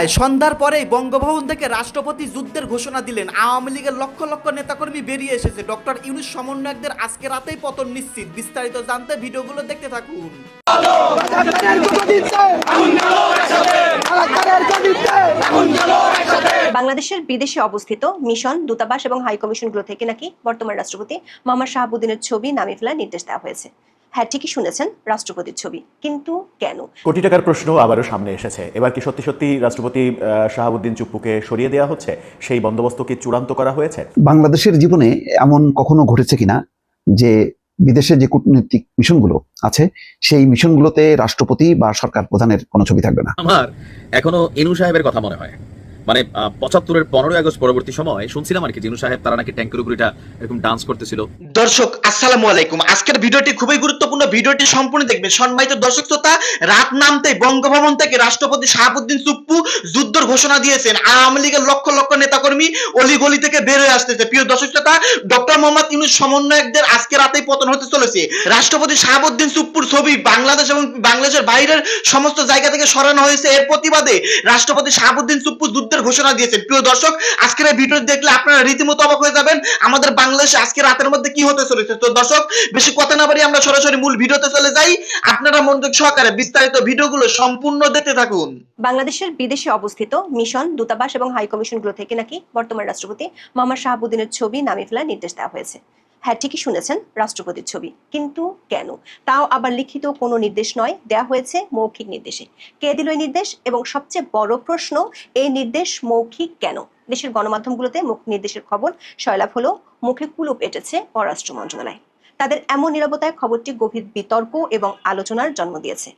বাংলায় সন্ধ্যার পরেই বঙ্গভবন থেকে রাষ্ট্রপতি যুদ্ধের ঘোষণা দিলেন। আওয়ামী লীগের লক্ষ লক্ষ নেতাকর্মী বেরিয়ে এসেছে। ডক্টর ইউনুস সমন্বয়কদের আজকে রাতেই পতন নিশ্চিত। বিস্তারিত জানতে ভিডিওগুলো দেখতে থাকুন। বাংলাদেশের বিদেশে অবস্থিত মিশন, দূতাবাস এবং হাই কমিশনগুলো থেকে নাকি বর্তমান রাষ্ট্রপতি মোহাম্মদ শাহাবুদ্দিনের ছবি নামিয়ে ফেলার নির্দেশ দেওয়া হয়েছে। হ্যাঁ ঠিকই শুনেছেন রাষ্ট্রপতির ছবি। কিন্তু কেন? কোটি টাকার প্রশ্ন আবারও সামনে এসেছে। এবার কি সত্যি সত্যি রাষ্ট্রপতি আহ, শাহাবুদ্দিন চুপ্পুকে সরিয়ে দেওয়া হচ্ছে? সেই বন্দোবস্ত কি চূড়ান্ত করা হয়েছে? বাংলাদেশের জীবনে এমন কখনো ঘটেছে কিনা? যে বিদেশে যে কূটনৈতিক মিশনগুলো আছে সেই মিশনগুলোতে রাষ্ট্রপতি বা সরকার প্রধানের কোনো ছবি থাকবে না। আমার এখনও এনু সাহেবের কথা মনে হয়। মানে পঁচাত্তরের পনেরোই আগস্ট পরবর্তী সময় শুনছিলাম আর কি ইনু সাহেব, তারা নাকি ট্যাঙ্কের উপর এটা এরকম ডান্স করতেছিল। দর্শক, আসসালামু আলাইকুম। আজকের ভিডিওটি খুবই গুরুত্বপূর্ণ। ভিডিওটি সম্পূর্ণ দেখবেন। সম্মানিত দর্শক শ্রোতা, রাত নামতে বঙ্গভবন থেকে রাষ্ট্রপতি শাহাবুদ্দিন চুপ্পু যুদ্ধের ঘোষণা দিয়েছেন। আওয়ামী লীগের লক্ষ লক্ষ নেতাকর্মী অলিগলি থেকে বের হয়ে আসতেছে। প্রিয় দর্শক শ্রোতা, ডক্টর মোহাম্মদ ইউনুস সমন্বয়কদের আজকে রাতেই পতন হতে চলেছে। রাষ্ট্রপতি শাহাবুদ্দিন চুপ্পুর ছবি বাংলাদেশ এবং বাংলাদেশের বাইরের সমস্ত জায়গা থেকে সরানো হয়েছে। এর প্রতিবাদে রাষ্ট্রপতি শাহাবুদ্দিন চুপ্পু যুদ্ধের ঘোষণা দিয়েছেন। প্রিয় দর্শক, আজকের এই ভিডিও দেখলে আপনারা রীতিমতো অবাক হয়ে যাবেন। আমাদের বাংলাদেশে আজকে রাতের মধ্যে কি হতে চলেছে? তো দর্শক, বেশি কথা না বাড়ি আমরা সরাসরি মূল ভিডিওতে চলে যাই। আপনারা মনোযোগ সহকারে বিস্তারিত ভিডিওগুলো সম্পূর্ণ দেখতে থাকুন। বাংলাদেশের বিদেশে অবস্থিত মিশন, দূতাবাস এবং হাই কমিশনগুলো থেকে নাকি বর্তমান রাষ্ট্রপতি মোহাম্মদ শাহাবুদ্দিনের ছবি নামিয়ে ফেলার নির্দেশ দেওয়া হয়েছে। হ্যাঁ ঠিকই শুনেছেন রাষ্ট্রপতির ছবি। কিন্তু কেন? তাও আবার লিখিত কোনো নির্দেশ নয় দেওয়া হয়েছে মৌখিক নির্দেশে। কে দিল এই নির্দেশ? এবং সবচেয়ে বড় প্রশ্ন, এই নির্দেশ মৌখিক কেন? দেশের গণমাধ্যমগুলোতে মুখ নির্দেশের খবর সয়লাভ হলো, মুখে কুলুপ এঁটেছে পররাষ্ট্র মন্ত্রণালয়। তাদের এমন নিরাপত্তায় খবরটি গভীর বিতর্ক এবং আলোচনার জন্ম দিয়েছে।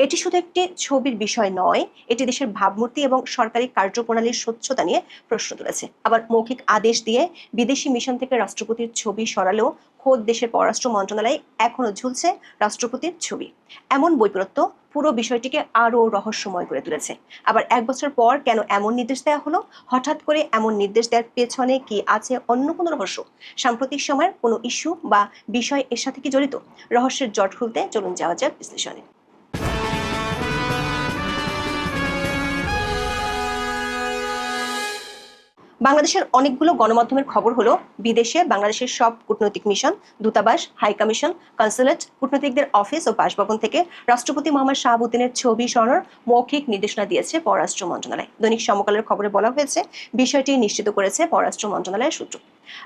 এটি শুধু একটি ছবির বিষয় নয়, এটি দেশের ভাবমূর্তি এবং সরকারি কার্যপ্রণালীর স্বচ্ছতা নিয়ে প্রশ্ন তুলেছে। আবার মৌখিক আদেশ দিয়ে বিদেশি মিশন থেকে রাষ্ট্রপতির ছবি সরালেও খোদ দেশের পররাষ্ট্র মন্ত্রণালয় এখনও ঝুলছে রাষ্ট্রপতির ছবি। এমন বৈপরত্য পুরো বিষয়টিকে আরও রহস্যময় করে তুলেছে। আবার এক বছর পর কেন এমন নির্দেশ দেওয়া হলো? হঠাৎ করে এমন নির্দেশ দেওয়ার পেছনে কি আছে অন্য কোনো রহস্য? সাম্প্রতিক সময়ের কোনো ইস্যু বা বিষয় এর সাথে কি জড়িত? রহস্যের জট খুলতে চলুন যাওয়া যাক বিশ্লেষণে। বাংলাদেশের অনেকগুলো গণমাধ্যমের খবর হলো বিদেশে বাংলাদেশের সব কূটনৈতিক মিশন, দূতাবাস, হাই কমিশন, কনসুলেট, কূটনৈতিকদের অফিস ও বাসভবন থেকে রাষ্ট্রপতি মোহাম্মদ শাহাবুদ্দিনের ছবি সরানোর মৌখিক নির্দেশনা দিয়েছে পররাষ্ট্র মন্ত্রণালয়। দৈনিক সমকালের খবরে বলা হয়েছে, বিষয়টি নিশ্চিত করেছে পররাষ্ট্র মন্ত্রণালয়ের সূত্র।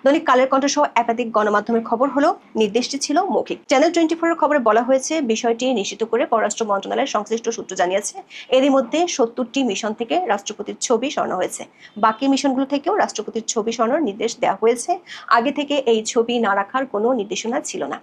দৈনিক কালের কণ্ঠ সহ একাধিক গণমাধ্যমের খবর হলো নির্দেশটি ছিল মৌখিক। চ্যানেল টোয়েন্টি ফোরের খবরে বলা হয়েছে, বিষয়টি নিশ্চিত করে পররাষ্ট্র মন্ত্রণালয়ের সংশ্লিষ্ট সূত্র জানিয়েছে। এরই মধ্যে সত্তরটি মিশন থেকে রাষ্ট্রপতির ছবি সরানো হয়েছে। বাকি মিশনগুলো থেকেও রাষ্ট্রপতির ছবি সরানোর নির্দেশ দেওয়া হয়েছে। আগে থেকে এই ছবি না রাখার কোনো নির্দেশনা ছিল না।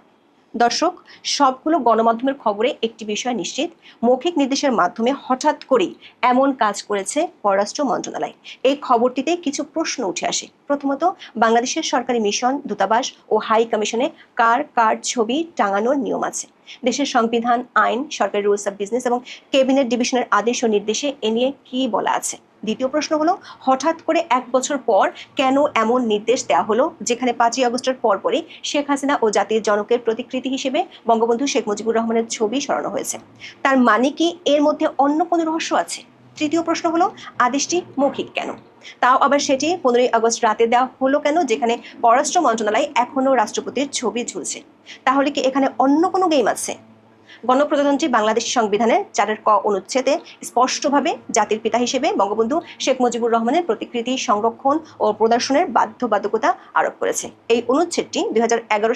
দর্শক, সবগুলো গণমাধ্যমের খবরে একটি বিষয় নিশ্চিত, মৌখিক নির্দেশের মাধ্যমে হঠাৎ করেই এমন কাজ করেছে পররাষ্ট্র মন্ত্রণালয়। এই খবরটিতে কিছু প্রশ্ন উঠে আসে। প্রথমত, বাংলাদেশের সরকারি মিশন, দূতাবাস ও হাই কমিশনে কার কার ছবি টাঙানোর নিয়ম আছে। দেশের সংবিধান, আইন, সরকারি রুলস অফ বিজনেস এবং ক্যাবিনেট ডিভিশনের আদেশ ও নির্দেশে এ নিয়ে কি বলা আছে? দ্বিতীয় প্রশ্ন হলো, হঠাৎ করে এক বছর পর কেন এমন নির্দেশ দেওয়া হলো? যেখানে পাঁচই আগস্টের পরপরই শেখ হাসিনা ও জাতির জনকের প্রতিকৃতি হিসেবে বঙ্গবন্ধু শেখ মুজিবুর রহমানের ছবি সরানো হয়েছে। তার মানে কি এর মধ্যে অন্য কোনো রহস্য আছে? তৃতীয় প্রশ্ন হলো, আদেশটি মৌখিক কেন? তাও আবার সেটি পনেরোই আগস্ট রাতে দেওয়া হলো কেন? যেখানে পররাষ্ট্র মন্ত্রণালয় এখনও রাষ্ট্রপতির ছবি ঝুলছে। তাহলে কি এখানে অন্য কোনো গেম আছে? গণপ্রজাতন্ত্রী বাংলাদেশ সংবিধানের চারের ক অনুচ্ছেদে স্পষ্টভাবে জাতির পিতা হিসেবে বঙ্গবন্ধু শেখ মুজিবুর রহমানের প্রতিকৃতি সংরক্ষণ ও প্রদর্শনের বাধ্যবাধকতা আরোপ করেছে। এই অনুচ্ছেদটি দুই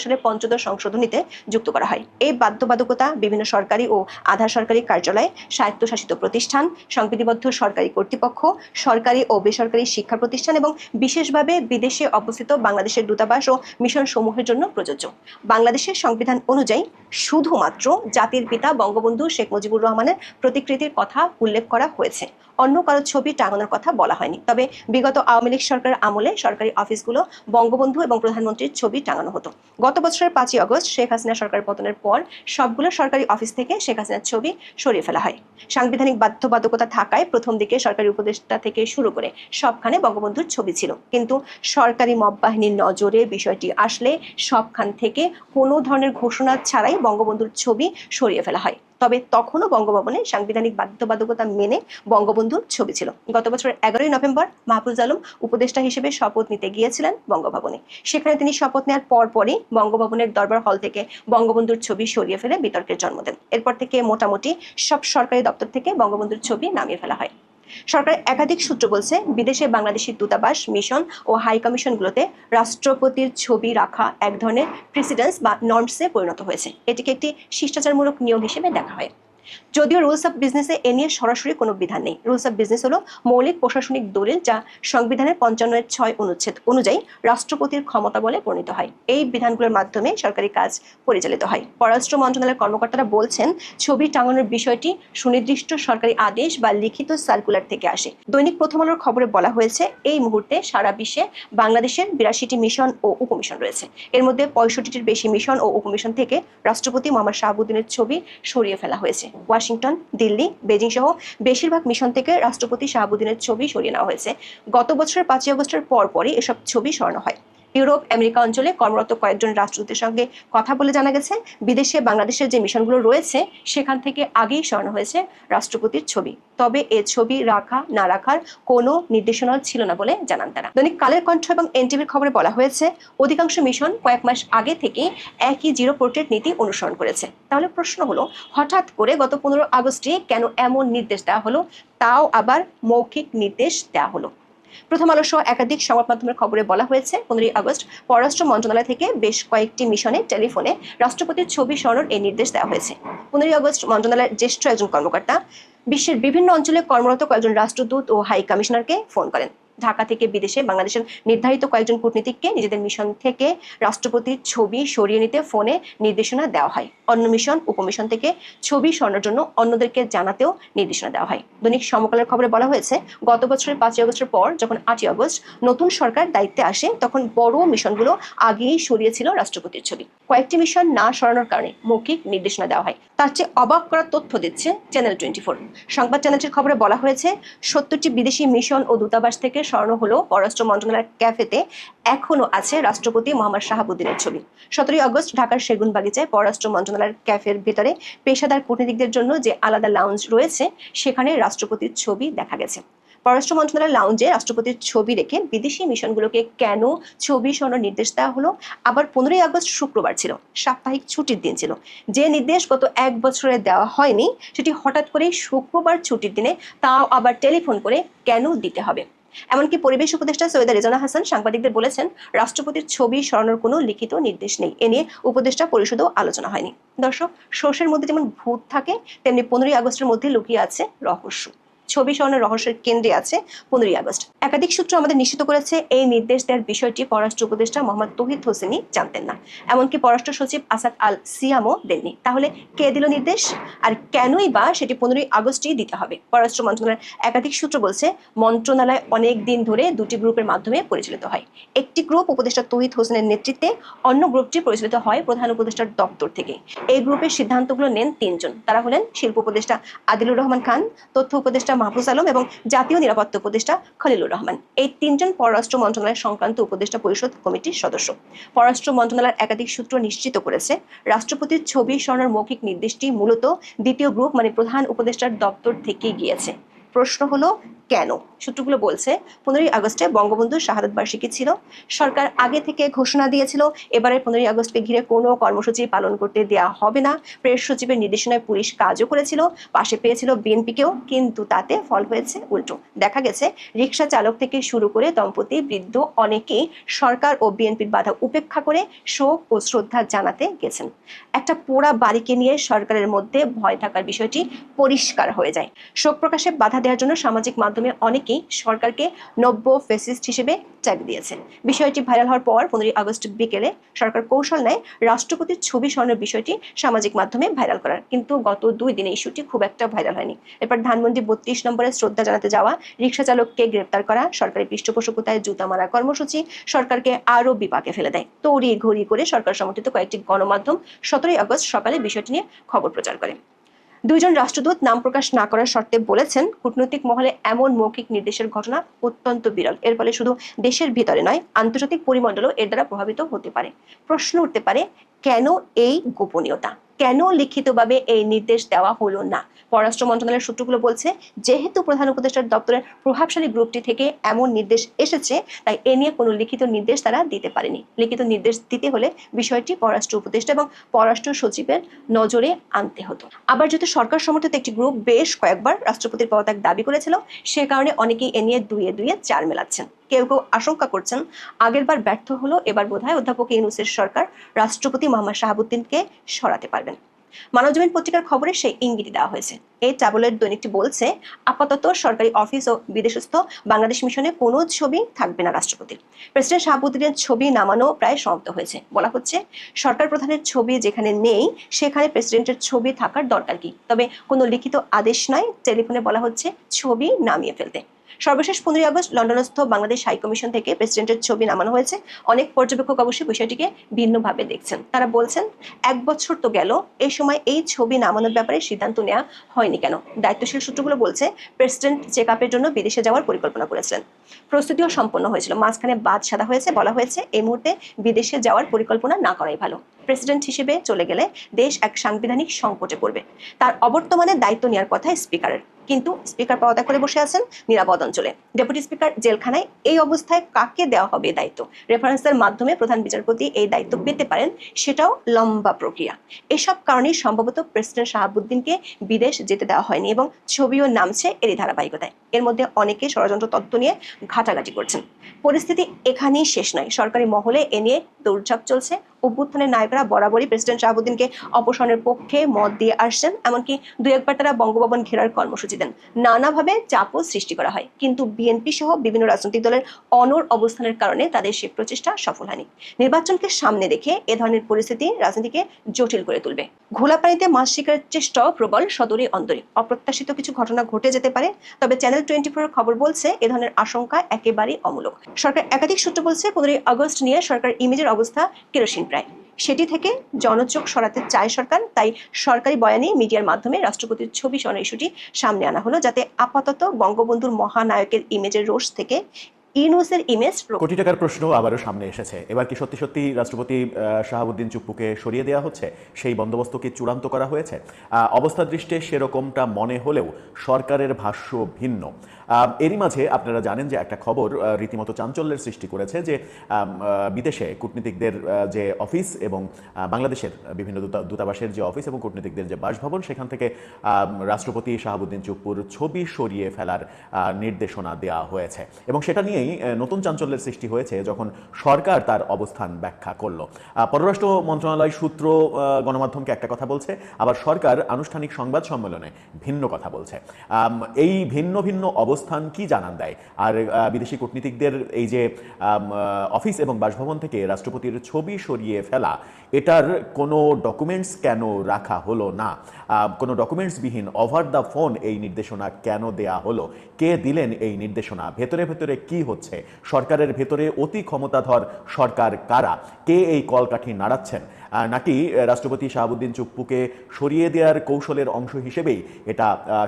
সালের পঞ্চদশ সংশোধনীতে যুক্ত করা হয়। এই বাধ্যবাধকতা বিভিন্ন সরকারি ও আধা সরকারি কার্যালয়, স্বায়ত্তশাসিত প্রতিষ্ঠান, সংবিধিবদ্ধ সরকারি কর্তৃপক্ষ, সরকারি ও বেসরকারি শিক্ষা প্রতিষ্ঠান এবং বিশেষভাবে বিদেশে অবস্থিত বাংলাদেশের দূতাবাস ও মিশন সমূহের জন্য প্রযোজ্য। বাংলাদেশের সংবিধান অনুযায়ী শুধুমাত্র জাতির পিতা বঙ্গবন্ধু শেখ মুজিবুর রহমানের প্রতিকৃতির কথা উল্লেখ করা হয়েছে। অন্য কারও ছবি টাঙানোর কথা বলা হয়নি। তবে বিগত আওয়ামী লীগ সরকার আমলে সরকারি অফিসগুলো বঙ্গবন্ধু এবং প্রধানমন্ত্রীর ছবি টাঙানো হতো। গত বছরের পাঁচই অগস্ট শেখ হাসিনা সরকার পতনের পর সবগুলো সরকারি অফিস থেকে শেখ হাসিনার ছবি সরিয়ে ফেলা হয়। সাংবিধানিক বাধ্যবাধকতা থাকায় প্রথম দিকে সরকারি উপদেষ্টা থেকে শুরু করে সবখানে বঙ্গবন্ধুর ছবি ছিল। কিন্তু সরকারি মব বাহিনীর নজরে বিষয়টি আসলে সবখান থেকে কোনো ধরনের ঘোষণা ছাড়াই বঙ্গবন্ধুর ছবি সরিয়ে ফেলা হয়। তবে তখনও বঙ্গভবনে সাংবিধানিক বাধ্যবাধকতা মেনে বঙ্গবন্ধুর ছবি ছিল। গত বছর এগারোই নভেম্বর মাহফুজ আলম উপদেষ্টা হিসেবে শপথ নিতে গিয়েছিলেন বঙ্গভবনে। সেখানে তিনি শপথ নেওয়ার পরপরই বঙ্গভবনের দরবার হল থেকে বঙ্গবন্ধুর ছবি সরিয়ে ফেলে বিতর্কের জন্ম দেন। এরপর থেকে মোটামুটি সব সরকারি দপ্তর থেকে বঙ্গবন্ধুর ছবি নামিয়ে ফেলা হয়। সরকারের একাধিক সূত্র বলছে, বিদেশে বাংলাদেশের দূতাবাস, মিশন ও হাই কমিশনগুলোতে রাষ্ট্রপতির ছবি রাখা এক ধরনের প্রেসিডেন্স বা নর্মসে পরিণত হয়েছে। এটিকে একটি শিষ্টাচারমূলক নিয়ম হিসেবে দেখা হয়। যদিও রুলস অফ বিজনেসে এ নিয়ে সরাসরি কোনো বিধান নেই। রুলস অফ বিজনেস হলো মৌলিক প্রশাসনিক দলিল যা সংবিধানের পঞ্চান্নের ছয় অনুচ্ছেদ অনুযায়ী রাষ্ট্রপতির ক্ষমতা বলে পরিণত হয়। এই বিধানগুলোর মাধ্যমে সরকারি কাজ পরিচালিত হয়। পররাষ্ট্র মন্ত্রণালয়ের কর্মকর্তারা বলছেন, ছবি টাঙানোর বিষয়টি সুনির্দিষ্ট সরকারি আদেশ বা লিখিত সার্কুলার থেকে আসে। দৈনিক প্রথম আলোর খবরে বলা হয়েছে, এই মুহূর্তে সারা বিশ্বে বাংলাদেশের বিরাশিটি মিশন ও উপমিশন রয়েছে। এর মধ্যে পঁয়ষট্টিটির বেশি মিশন ও উপমিশন থেকে রাষ্ট্রপতি মোহাম্মদ শাহাবুদ্দিনের ছবি সরিয়ে ফেলা হয়েছে। ওয়াশিংটন, দিল্লি বেজিং সহ বেশিরভাগ মিশন থেকে রাষ্ট্রপতি শাহাবুদ্দিনের ছবি সরিয়ে নেওয়া হয়েছে। গত বছরের পাঁচই আগস্টের পরপরই এসব ছবি সরানো হয়। ইউরোপ, আমেরিকা অঞ্চলে কর্মরত কয়েকজন রাষ্ট্রদূতের সঙ্গে কথা বলে জানা গেছে, বিদেশে বাংলাদেশের যে মিশনগুলো রয়েছে, সেখান থেকে আগেই সরানো হয়েছে রাষ্ট্রপতির ছবি। তবে এ ছবি রাখা না রাখার কোনো নির্দেশনা ছিল না বলে জানান তারা। দৈনিক কালের কণ্ঠ এবং এনটিভির খবরে বলা হয়েছে, অধিকাংশ মিশন কয়েক মাস আগে থেকে একই জিরো পোর্ট্রেট নীতি অনুসরণ করেছে। তাহলে প্রশ্ন হলো, হঠাৎ করে গত পনেরো আগস্টে কেন এমন নির্দেশ দেওয়া হলো? তাও আবার মৌখিক নির্দেশ দেওয়া হলো। প্রথম আলো সহ একাধিক সংবাদ মাধ্যমের খবরে বলা হয়েছে, পনেরোই আগস্ট পররাষ্ট্র মন্ত্রণালয় থেকে বেশ কয়েকটি মিশনে টেলিফোনে রাষ্ট্রপতির ছবি স্মরণ এই নির্দেশ দেওয়া হয়েছে। পনেরোই আগস্ট মন্ত্রণালয়ের জ্যেষ্ঠ একজন কর্মকর্তা, বিশ্বের বিভিন্ন অঞ্চলে কর্মরত কয়েকজন রাষ্ট্রদূত ও হাই কমিশনারকে ফোন করেন। ঢাকা থেকে বিদেশে বাংলাদেশের নির্ধারিত কয়েকজন কূটনীতিককে নিজেদের মিশন থেকে রাষ্ট্রপতির ছবি সরিয়ে নিতে ফোনে নির্দেশনা দেওয়া হয়। অন্য মিশন, উপমিশন থেকে ছবি সরানোর জন্য অন্যদেরকে জানাতেও নির্দেশনা দেওয়া হয়। দৈনিক সমকালের খবরে বলা হয়েছে, গত বছরের পাঁচই আগস্টের পর যখন আটই আগস্ট নতুন সরকার দায়িত্বে আসে, তখন বড় মিশনগুলো আগেই সরিয়েছিল রাষ্ট্রপতির ছবি। কয়েকটি মিশন না সরানোর কারণে মৌখিক নির্দেশনা দেওয়া হয়। তার চেয়ে অবাক করার তথ্য দিচ্ছে চ্যানেল টোয়েন্টি ফোর সংবাদ চ্যানেলটির খবরে বলা হয়েছে, সত্তরটি বিদেশি মিশন ও দূতাবাস থেকে সরানো হলো পররাষ্ট্র মন্ত্রণালয়ের ক্যাফেতে, এখনও আছে রাষ্ট্রপতি মোহাম্মদ শাহাবুদ্দিনের ছবি। সতেরোই আগস্ট ঢাকার সেগুন বাগিচায় পররাষ্ট্র মন্ত্রণালয়ের ক্যাফের ভিতরে পেশাদার কূটনীতিকদের জন্য যে আলাদা লাউঞ্জ রয়েছে, সেখানে রাষ্ট্রপতির ছবি দেখা গেছে। পররাষ্ট্র মন্ত্রণালয়ের লাউঞ্জে রাষ্ট্রপতির ছবি রেখে বিদেশি মিশনগুলোকে কেন ছবি সরানোর নির্দেশ দেওয়া হলো, আবার পনেরোই আগস্ট শুক্রবার ছিল, সাপ্তাহিক ছুটির দিন ছিল। যে নির্দেশ গত এক বছরে দেওয়া হয়নি, সেটি হঠাৎ করে শুক্রবার ছুটির দিনে তাও আবার টেলিফোন করে কেন দিতে হবে? এমনকি পরিবেশ উপদেষ্টা সৈয়দা রেজানা হাসান সাংবাদিকদের বলেছেন, রাষ্ট্রপতির ছবি সরানোর কোনো লিখিত নির্দেশ নেই। এ নিয়ে উপদেষ্টা পরিষদেও আলোচনা হয়নি। দর্শক শোষের মধ্যে যেমন ভূত থাকে, তেমনি পনেরোই আগস্টের মধ্যে লুকিয়ে আছে রহস্য। ছবি সরানোর রহস্যের কেন্দ্রে আছে পনেরোই আগস্ট। একাধিক সূত্র আমাদের নিশ্চিত করেছে এই নির্দেশ দেওয়ার বিষয়টি পররাষ্ট্র উপদেষ্টা মোহাম্মদ তহিদ হোসেনি জানতেন না। এমনকি পররাষ্ট্র সচিব আসাদ আল সিয়ামও দেননি। তাহলে কে দিল নির্দেশ? আর কেনই বা সেটি পনেরোই আগস্টেই দিতে হবে? পররাষ্ট্র মন্ত্রণালয়ের একাধিক সূত্র বলছে, মন্ত্রণালয় অনেক দিন ধরে দুটি গ্রুপের মাধ্যমে পরিচালিত হয়। একটি গ্রুপ উপদেষ্টা তহিদ হোসেনের নেতৃত্বে, অন্য গ্রুপটি পরিচালিত হয় প্রধান উপদেষ্টার দপ্তর থেকে। এই গ্রুপের সিদ্ধান্তগুলো নেন তিনজন। তারা হলেন শিল্প উপদেষ্টা আদিলুর রহমান খান, তথ্য উপদেষ্টা মাহফুজ আলম এবং জাতীয় নিরাপত্তা উপদেষ্টা খলিলুর রহমান। এই তিনজন পররাষ্ট্র মন্ত্রণালয় সংক্রান্ত উপদেষ্টা পরিষদ কমিটির সদস্য। পররাষ্ট্র মন্ত্রণালয়ের একাধিক সূত্র নিশ্চিত করেছে, রাষ্ট্রপতির ছবি স্বর্ণের মৌখিক নির্দেশটি মূলত দ্বিতীয় গ্রুপ মানে প্রধান উপদেষ্টার দপ্তর থেকে গিয়েছে। প্রশ্ন হলো কেন? সূত্রগুলো বলছে, পনেরোই আগস্টে বঙ্গবন্ধুর শাহাদত বার্ষিকী ছিল। সরকার আগে থেকে ঘোষণা দিয়েছিল, এবারে পনেরোই আগস্টকে ঘিরে কোনো কর্মসূচি পালন করতে দেওয়া হবে না। প্রেস সচিবের নির্দেশনায় পুলিশ কাজও করেছিল, পাশে পেয়েছিল বিএনপিকেও, কিন্তু তাতে ফল হয়েছে উল্টো। দেখা গেছে রিক্সা চালক থেকে শুরু করে দম্পতি, বৃদ্ধ অনেকেই সরকার ও বিএনপির বাধা উপেক্ষা করে শোক ও শ্রদ্ধা জানাতে গেছেন। একটা পোড়া বাড়িকে নিয়ে সরকারের মধ্যে ভয় থাকার বিষয়টি পরিষ্কার হয়ে যায়। শোক প্রকাশে বাধা দেওয়ার জন্য সামাজিক মাধ্যমে অনেকেই সরকারকে নব্য ফেসিস্ট হিসেবে ট্যাগ দিয়েছেন। বিষয়টি ভাইরাল হওয়ার পর পনেরোই আগস্ট বিকেলে সরকার কৌশল নেয় রাষ্ট্রপতির ছবি সরানোর বিষয়টি সামাজিক মাধ্যমে ভাইরাল করার। কিন্তু গত দুই দিনে ইস্যুটি খুব একটা ভাইরাল হয়নি। এরপর ধানমন্ডি বত্রিশ নম্বরে শ্রদ্ধা জানাতে যাওয়া রিক্সা চালককে গ্রেপ্তার করা, সরকারি পৃষ্ঠপোষকতায় জুতা মারা কর্মসূচি, সরকারকে আরও বিপাকে ফেলে দেয়। তড়ি ঘড়ি করে সরকার সমর্থিত কয়েকটি গণমাধ্যম সতেরোই আগস্ট সকালে বিষয়টি নিয়ে খবর প্রচার করে। দুইজন রাষ্ট্রদূত নাম প্রকাশ না করার শর্তে বলেছেন, কূটনৈতিক মহলে এমন মৌখিক নির্দেশের ঘটনা অত্যন্ত বিরল। এর ফলে শুধু দেশের ভিতরে নয়, আন্তর্জাতিক পরিমণ্ডলও এর দ্বারা প্রভাবিত হতে পারে। প্রশ্ন উঠতে পারে, কেন এই গোপনীয়তা? কেন লিখিতভাবে এই নির্দেশ দেওয়া হলো না? পররাষ্ট্র মন্ত্রণালয়ের সূত্রগুলো বলছে, যেহেতু প্রধান উপদেষ্টার দপ্তরের প্রভাবশালী গ্রুপটি থেকে এমন নির্দেশ এসেছে, তাই এ নিয়ে কোনো লিখিত নির্দেশ তারা দিতে পারেনি। লিখিত নির্দেশ দিতে হলে বিষয়টি পররাষ্ট্র উপদেষ্টা এবং পররাষ্ট্র সচিবের নজরে আনতে হতো। আবার যেহেতু সরকার সমর্থিত একটি গ্রুপ বেশ কয়েকবার রাষ্ট্রপতির পদত্যাগ দাবি করেছিল, সে কারণে অনেকেই এ নিয়ে দুয়ে দুয়ে চার মেলাচ্ছেন। কেউ কেউ আশঙ্কা করছেন আগেরবার ব্যর্থ হলো, এবার বোধহয় অধ্যাপক ইউনুসের সরকার রাষ্ট্রপতি মোহাম্মদ শাহাবুদ্দিনকে সরাতে পারবেন। মানবজমিন পত্রিকার খবরে সেই ইঙ্গিতই দেওয়া হয়েছে। এই ট্যাবলেট দৈনিকটি বলছে, আপাতত সরকারি অফিস ও বিদেশস্থ বাংলাদেশ মিশনে কোনো ছবি থাকবে না রাষ্ট্রপতির। প্রেসিডেন্ট শাহাবুদ্দিনের ছবি নামানো প্রায় সমাপ্ত হয়েছে। বলা হচ্ছে, সরকার প্রধানের ছবি যেখানে নেই, সেখানে প্রেসিডেন্টের ছবি থাকার দরকার কি? তবে কোনো লিখিত আদেশ নয় টেলিফোনে বলা হচ্ছে, ছবি নামিয়ে ফেলতে। সর্বশেষ পনেরোই আগস্ট লন্ডনস্থ বাংলাদেশ হাই কমিশন থেকে প্রেসিডেন্টের ছবি নামানো হয়েছে। অনেক পর্যবেক্ষক অবশ্যই বিষয়টিকে ভিন্নভাবে দেখছেন। তারা বলছেন, এক বছর তো গেল এই সময় এই ছবি নামানোর ব্যাপারে সিদ্ধান্ত নেওয়া হয়নি কেন? দায়িত্বশীল সূত্রগুলো বলছে প্রেসিডেন্ট চেক জন্য বিদেশে যাওয়ার পরিকল্পনা করেছিলেন। প্রস্তুতিও সম্পন্ন হয়েছিল। মাঝখানে বাদ সাদা হয়েছে, বলা হয়েছে, এই মুহূর্তে বিদেশে যাওয়ার পরিকল্পনা না করাই ভালো। প্রেসিডেন্ট হিসেবে চলে গেলে দেশ এক সাংবিধানিক সংকটে পড়বে। তার অবর্তমানে দায়িত্ব নেওয়ার কথা স্পিকারের কিন্তু স্পিকার পদত্যাগ করে বসে আছেন নিরাপদ অঞ্চলে। ডেপুটি স্পিকার জেলখানায় এই অবস্থায় কাকে দেওয়া হবে দায়িত্ব? রেফারেন্সের মাধ্যমে প্রধান বিচারপতি এই দায়িত্ব পেতে পারেন, সেটাও লম্বা প্রক্রিয়া। এসব কারণেই সম্ভবত প্রেসিডেন্ট শাহাবুদ্দিনকে বিদেশ যেতে দেওয়া হয়নি এবং ছবিও নামছে এরই ধারাবাহিকতায়। এর মধ্যে অনেকে ষড়যন্ত্র তত্ত্ব নিয়ে ঘাটাঘাটি করছেন। পরিস্থিতি এখানেই শেষ নয়। সরকারি মহলে এ নিয়ে দৌড়ঝাঁপ চলছে। অভ্যুত্থানের নায়করা বরাবরই প্রেসিডেন্ট শাহাবুদ্দিনকে অপসারণের পক্ষে মত দিয়ে আসছেন, এমনকি দু একবার তারা বঙ্গভবন ঘেরার কর্মসূচি দেন। নানাভাবে চাপও সৃষ্টি করা হয়, কিন্তু বিএনপি সহ বিভিন্ন রাজনৈতিক দলের অনর অবস্থানের কারণে তাদের সে প্রচেষ্টা সফল হয়নি। নির্বাচনকে সামনে রেখে এ ধরনের পরিস্থিতি রাজনীতিকে জটিল করে তুলবে। ঘোলা পানিতে মাছ শিকারের চেষ্টাও প্রবল সদরে অন্তরে। অপ্রত্যাশিত কিছু ঘটনা ঘটে যেতে পারে, তবে চ্যানেল টোয়েন্টি ফোর খবর বলছে, এ ধরনের আশঙ্কা একেবারেই অমূলক। সরকার একাধিক সূত্র বলছে, পনেরোই আগস্ট নিয়ে সরকার ইমেজের অবস্থা কেরোসিন। প্রায় সেটি থেকে জনচোখ সরাতে চায় সরকার, তাই সরকারি বয়ানে মিডিয়ার মাধ্যমে রাষ্ট্রপতির ছবি ইস্যুটি সামনে আনা হলো, যাতে আপাতত বঙ্গবন্ধুর মহানায়কের ইমেজের রোষ থেকে ইউনুসের ইমেজ কোটি টাকার প্রশ্ন আবারও সামনে এসেছে। এবার কি সত্যি সত্যি রাষ্ট্রপতি শাহাবুদ্দিন চুপ্পুকে সরিয়ে দেওয়া হচ্ছে? সেই বন্দোবস্ত কি চূড়ান্ত করা হয়েছে? অবস্থা দৃষ্টে সেরকমটা মনে হলেও সরকারের ভাষ্য ভিন্ন। এরই মাঝে আপনারা জানেন যে একটা খবর রীতিমতো চাঞ্চল্যের সৃষ্টি করেছে যে বিদেশে কূটনীতিকদের যে অফিস এবং বাংলাদেশের বিভিন্ন দূতাবাসের যে অফিস এবং কূটনীতিকদের যে বাসভবন, সেখান থেকে রাষ্ট্রপতি শাহাবুদ্দিন চুপ্পুর ছবি সরিয়ে ফেলার নির্দেশনা দেওয়া হয়েছে। এবং সেটা নিয়েই নতুন চাঞ্চল্যের সৃষ্টি হয়েছে যখন সরকার তার অবস্থান ব্যাখ্যা করল। পররাষ্ট্র মন্ত্রণালয় সূত্র গণমাধ্যমকে একটা কথা বলছে, আবার সরকার আনুষ্ঠানিক সংবাদ সম্মেলনে ভিন্ন কথা বলছে। এই ভিন্ন ভিন্ন অবস্থান কি জানান দেয়? আর বিদেশি কূটনীতিকদের এই যে অফিস এবং বাসভবন থেকে রাষ্ট্রপতির ছবি সরিয়ে ফেলা, এটার কোনো ডকুমেন্টস কেন রাখা হলো না? কোনো ডকুমেন্টসবিহীন ওভার দ্য ফোন এই নির্দেশনা কেন দেয়া হলো? কে দিলেন এই নির্দেশনা? ভেতরে ভেতরে কি হচ্ছে? সরকারের ভেতরে অতি ক্ষমতাধর সরকার কারা? কে এই কলকাঠি নাড়াচ্ছেন? নাকি রাষ্ট্রপতি শাহাবুদ্দিন চুপ্পুকে সরিয়ে দেওয়ার কৌশলের অংশ হিসেবেই এটা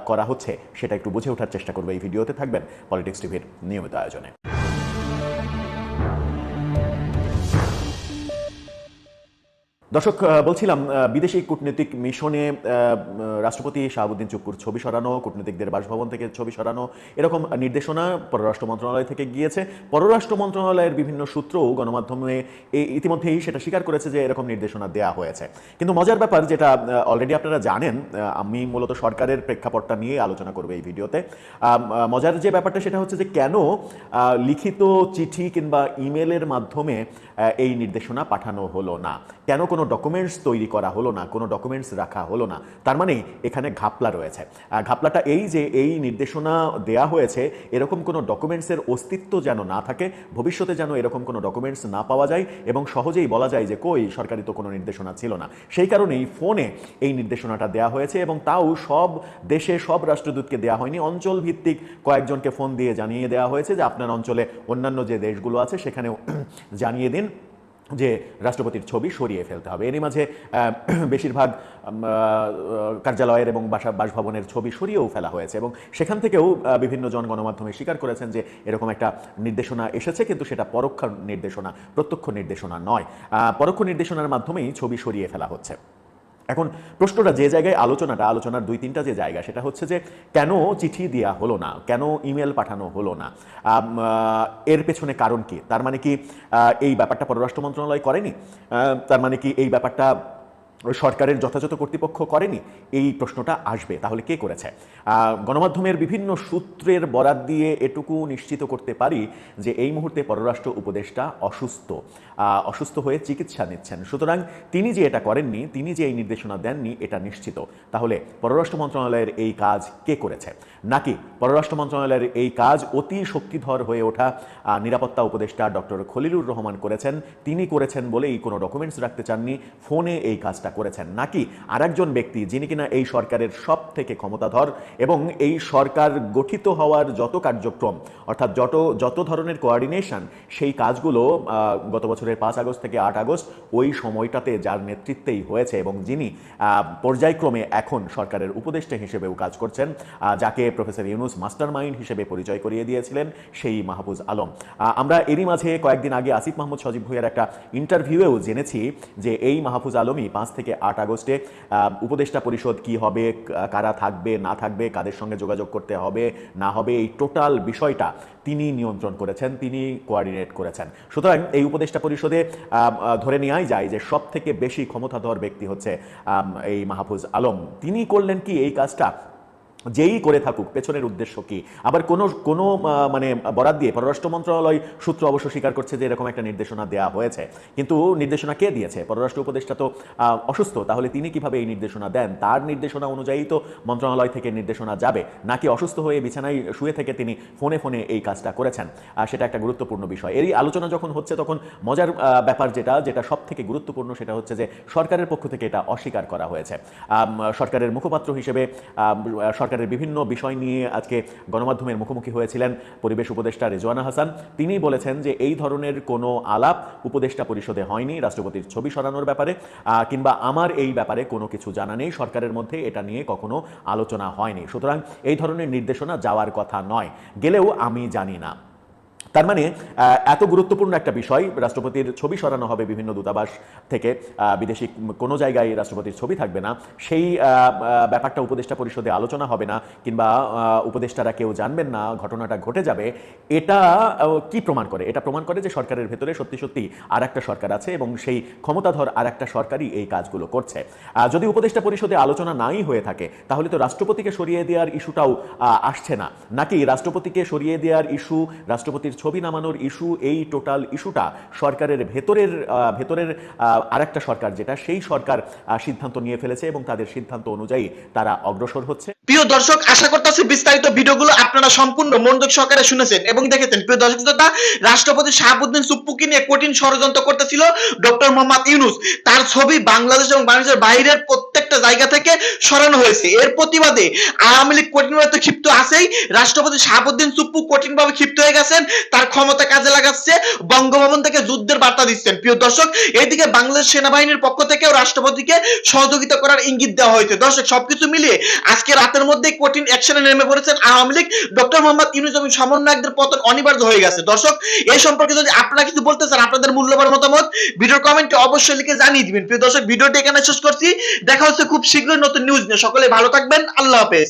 করা হচ্ছে, সেটা একটু বুঝে ওঠার চেষ্টা করবে এই ভিডিওতে। থাকবেন পলিটিক্স টিভির নিয়মিত আয়োজনে। দর্শক বলছিলাম বিদেশি কূটনৈতিক মিশনে রাষ্ট্রপতি শাহাবুদ্দিন চুপ্পুর ছবি সরানো, কূটনীতিকদের বাসভবন থেকে ছবি সরানো, এরকম নির্দেশনা পররাষ্ট্র মন্ত্রণালয় থেকে গিয়েছে। পররাষ্ট্র মন্ত্রণালয়ের বিভিন্ন সূত্রও গণমাধ্যমে ইতিমধ্যেই সেটা স্বীকার করেছে যে এরকম নির্দেশনা দেওয়া হয়েছে। কিন্তু মজার ব্যাপার যেটা অলরেডি আপনারা জানেন আমি মূলত সরকারের প্রেক্ষাপটটা নিয়ে আলোচনা করব এই ভিডিওতে। মজার যে ব্যাপারটা সেটা হচ্ছে যে কেন লিখিত চিঠি কিংবা ইমেলের মাধ্যমে এই নির্দেশনা পাঠানো হলো না? কেন কোনো ডকুমেন্টস তৈরি করা হলো না, কোনো ডকুমেন্টস রাখা হলো না। তার মানে এখানে ঘাপলা রয়েছে। ঘাপলাটা এই যে এই নির্দেশনা দেয়া হয়েছে, এরকম কোনো ডকুমেন্টসের অস্তিত্ব যেন না থাকে, ভবিষ্যতে যেন এরকম কোনো ডকুমেন্টস না পাওয়া যায় এবং সহজেই বলা যায় যে, কই, সরকারি তো কোনো নির্দেশনা ছিল না। সেই কারণেই ফোনে এই নির্দেশনাটা দেয়া হয়েছে এবং তাও সব দেশে সব রাষ্ট্রদূতকে দেওয়া হয়নি। অঞ্চল ভিত্তিক কয়েকজনকে ফোন দিয়ে জানিয়ে দেওয়া হয়েছে যে, আপনার অঞ্চলে অন্যান্য যে দেশগুলো আছে, সেখানেও জানিয়ে দিন। যে রাষ্ট্রপতির ছবি সরিয়ে ফেলতে হবে। এরই মাঝে বেশিরভাগ কার্যালয়ের এবং বাসা, বাসভবনের ছবি সরিয়েও ফেলা হয়েছে এবং সেখান থেকেও বিভিন্ন জন গণমাধ্যমে স্বীকার করেছেন যে এরকম একটা নির্দেশনা এসেছে, কিন্তু সেটা পরোক্ষ নির্দেশনা, প্রত্যক্ষ নির্দেশনা নয়। পরোক্ষ নির্দেশনার মাধ্যমেই ছবি সরিয়ে ফেলা হচ্ছে। এখন প্রশ্নটা যে জায়গায় আলোচনাটা, আলোচনার দুই তিনটা যে জায়গা, সেটা হচ্ছে যে কেন চিঠি দেওয়া হলো না? কেন ইমেল পাঠানো হলো না? এর পেছনে কারণ কি? তার মানে কি এই ব্যাপারটা পররাষ্ট্র মন্ত্রণালয় করেনি? তার মানে কি এই ব্যাপারটা সরকারের যথাযথ কর্তৃপক্ষ করেনি, এই প্রশ্নটা আসবে। তাহলে কে করেছে? গণমাধ্যমের বিভিন্ন সূত্রের বরাত দিয়ে এটুকু নিশ্চিত করতে পারি যে এই মুহূর্তে পররাষ্ট্র উপদেষ্টা অসুস্থ। অসুস্থ হয়ে চিকিৎসা নিচ্ছেন। সুতরাং তিনি যে এটা করেননি, তিনি যে এই নির্দেশনা দেননি, এটা নিশ্চিত। তাহলে পররাষ্ট্র মন্ত্রণালয়ের এই কাজ কে করেছে? নাকি পররাষ্ট্র মন্ত্রণালয়ের এই কাজ অতি শক্তিধর হয়ে ওঠা নিরাপত্তা উপদেষ্টা ডক্টর খলিলুর রহমান করেছেন? তিনি করেছেন বলেই কোনো ডকুমেন্টস রাখতে চাননি, ফোনে এই কাজটা করেছেন। নাকি আরেকজন ব্যক্তি যিনি কিনা এই সরকারের সব থেকে ক্ষমতাধর এবং এই সরকার গঠিত হওয়ার যত কার্যক্রম, অর্থাৎ যত যত ধরনের কোঅর্ডিনেশন সেই কাজগুলো গত বছরের পাঁচ আগস্ট থেকে আট আগস্ট, ওই সময়টাতে যার নেতৃত্বেই হয়েছে এবং যিনি পর্যায়ক্রমে এখন সরকারের উপদেষ্টা হিসেবেও কাজ করছেন যাকে প্রফেসর ইউনুস মাস্টার মাইন্ড হিসেবে পরিচয় করিয়ে দিয়েছিলেন, সেই মাহফুজ আলম। আমরা এরই মাঝে কয়েকদিন আগে আসিফ মাহমুদ সজীব ভুইয়ার একটা ইন্টারভিউয়েও জেনেছি যে এই মাহফুজ আলমই পাঁচ থেকে আট আগস্টে উপদেষ্টা পরিষদ কি হবে কারা থাকবে, না থাকবে, কাদের সঙ্গে যোগাযোগ করতে হবে, না হবে, এই টোটাল বিষয়টা তিনি নিয়ন্ত্রণ করেছেন, তিনি কোয়ার্ডিনেট করেছেন। সুতরাং এই উপদেষ্টা পরিষদে ধরে নেওয়াই যায় যে সব থেকে বেশি ক্ষমতাধর ব্যক্তি হচ্ছে এই মাহফুজ আলম। তিনি করলেন কি, এই কাজটা যেই করে থাকুক পেছনের উদ্দেশ্য কি? আবার কোনো কোনো মানে বরাদ দিয়ে পররাষ্ট্র মন্ত্রণালয় সূত্র অবশ্য স্বীকার করছে যে এরকম একটা নির্দেশনা দেওয়া হয়েছে। কিন্তু নির্দেশনা কে দিয়েছে? পররাষ্ট্র উপদেষ্টা তো অসুস্থ। তাহলে তিনি কীভাবে এই নির্দেশনা দেন? তার নির্দেশনা অনুযায়ী তো মন্ত্রণালয় থেকে নির্দেশনা যাবে। নাকি অসুস্থ হয়ে বিছানায় শুয়ে থেকে তিনি ফোনে ফোনে এই কাজটা করেছেন? আর সেটা একটা গুরুত্বপূর্ণ বিষয়। এরই আলোচনা যখন হচ্ছে তখন মজার ব্যাপার যেটা যেটা সব থেকে গুরুত্বপূর্ণ সেটা হচ্ছে যে সরকারের পক্ষ থেকে এটা অস্বীকার করা হয়েছে। সরকারের মুখপাত্র হিসেবে আম, সরকারের বিভিন্ন বিষয় নিয়ে আজকে গণমাধ্যমের মুখোমুখি হয়েছিলেন পরিবেশ উপদেষ্টা রেজওয়ানা হাসান। তিনি বলেছেন যে এই ধরনের কোনো আলাপ উপদেষ্টা পরিষদে হয়নি, রাষ্ট্রপতির ছবি সরানোর ব্যাপারে কিংবা আমার এই ব্যাপারে কোনো কিছু জানা নেই, সরকারের মধ্যে এটা নিয়ে কখনো আলোচনা হয়নি। সুতরাং এই ধরনের নির্দেশনা যাওয়ার কথা নয়, গেলেও আমি জানি না। তার মানে এত গুরুত্বপূর্ণ একটা বিষয়, রাষ্ট্রপতির ছবি সরানো হবে বিভিন্ন দূতাবাস থেকে বিদেশি কোনো জায়গায় রাষ্ট্রপতির ছবি থাকবে না, সেই ব্যাপারটা উপদেষ্টা পরিষদে আলোচনা হবে না, কিংবা উপদেষ্টারা কেউ জানবেন না, ঘটনাটা ঘটে যাবে, এটা কি প্রমাণ করে? এটা প্রমাণ করে যে সরকারের ভেতরে সত্যি সত্যি আর একটা সরকার আছে এবং সেই ক্ষমতাধর আর একটা সরকারই এই কাজগুলো করছে। যদি উপদেষ্টা পরিষদে আলোচনা নাই হয়ে থাকে, তাহলে তো রাষ্ট্রপতিকে সরিয়ে দেওয়ার ইস্যুটাও আসছে না। নাকি রাষ্ট্রপতিকে সরিয়ে দেওয়ার ইস্যু, রাষ্ট্রপতির ছবি নামানোর ইস্যু, এই টোটাল ইস্যুটা সরকারের ভেতরের ভেতরের আরেকটা সরকার যেটা, সেই সরকার সিদ্ধান্ত নিয়ে ফেলেছে এবং তাদের সিদ্ধান্ত অনুযায়ী তারা অগ্রসর হচ্ছে। প্রিয় দর্শক আশা করতেছি বিস্তারিত ভিডিওগুলো আপনারা সম্পূর্ণ মনোযোগ সহকারে শুনেছেন এবং দেখেছেন। প্রিয় দর্শক শ্রোতা, রাষ্ট্রপতি শাহাবুদ্দিন সুপ্পুকে নিয়ে কঠিন ষড়যন্ত্র করতেছিল ডক্টর মোহাম্মদ ইউনুস। তার ছবি বাংলাদেশ এবং বাংলাদেশের বাইরের প্রত্যেকটা জায়গা থেকে সরানো হয়েছে। এর প্রতিবাদে আওয়ামী লীগ কঠিনভাবে তো ক্ষিপ্ত আছেই। রাষ্ট্রপতি শাহাবুদ্দিন সুপ্পু কঠিনভাবে ক্ষিপ্ত হয়ে গেছেন। তার ক্ষমতা কাজে লাগাচ্ছে বঙ্গভবন থেকে যুদ্ধের বার্তা দিচ্ছেন। প্রিয় দর্শক এইদিকে বাংলাদেশ সেনাবাহিনীর পক্ষ থেকেও রাষ্ট্রপতিকে সহযোগিতা করার ইঙ্গিত দেওয়া হয়েছে। দর্শক সবকিছু মিলিয়ে আজকে রাতের মধ্যে কঠিন অ্যাকশনে নেমে পড়েছেন আওয়ামী লীগ। ডক্টর মোহাম্মদ ইউনুস এবং সমন্বয়কদের পতন অনিবার্য হয়ে গেছে। দর্শক এই সম্পর্কে যদি আপনারা কিছু বলতে চান, আপনাদের মূল্যবান মতামত ভিডিওর কমেন্টে অবশ্যই লিখে জানিয়ে দিবেন। প্রিয় দর্শক, ভিডিওটি এখানে শেষ করছি। দেখা হচ্ছে খুব শীঘ্রই নতুন নিউজ নিয়ে। সকলে ভালো থাকবেন। আল্লাহ হাফেজ।